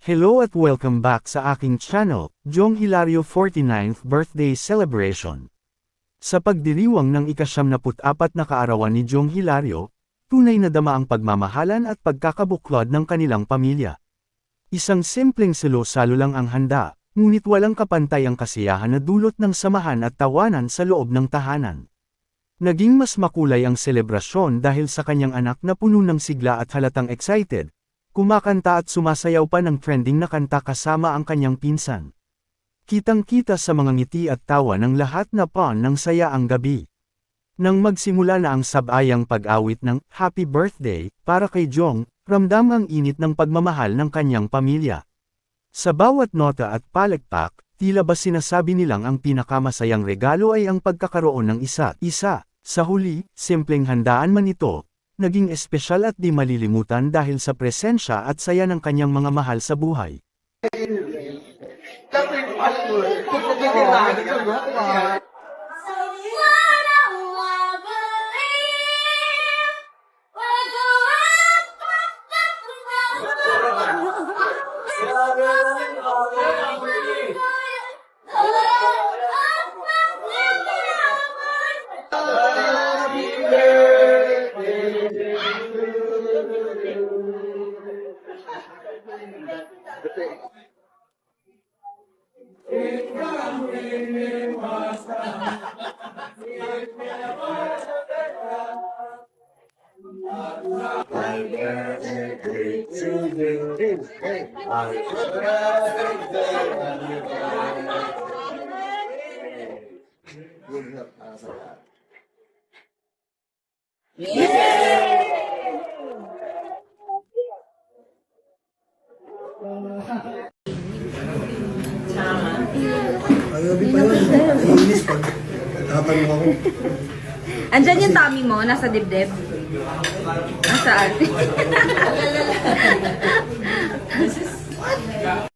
Hello at welcome back sa aking channel, Jong Hilario 49th Birthday Celebration. Sa pagdiriwang ng ikasyamnaput-apat na kaarawan ni Jong Hilario, tunay na dama ang pagmamahalan at pagkakabuklod ng kanilang pamilya. Isang simpleng salo-salo lang ang handa, ngunit walang kapantay ang kasiyahan na dulot ng samahan at tawanan sa loob ng tahanan. Naging mas makulay ang selebrasyon dahil sa kanyang anak na puno ng sigla at halatang excited, kumakanta at sumasayaw pa ng trending na kanta kasama ang kanyang pinsan. Kitang-kita sa mga ngiti at tawa ng lahat na pawn ng saya ang gabi. Nang magsimula na ang sabayang pag-awit ng Happy Birthday para kay Jong, ramdam ang init ng pagmamahal ng kanyang pamilya. Sa bawat nota at palagpak, tila ba sinasabi nilang ang pinakamasayang regalo ay ang pagkakaroon ng isa't isa. Sa huli, simpleng handaan man ito, naging espesyal at di malilimutan dahil sa presensya at saya ng kanyang mga mahal sa buhay. Amen. Ayabi pa yun. Naiinis pag tatanong ako. Andyan yung tummy mo, nasa dibdib. Nasaan?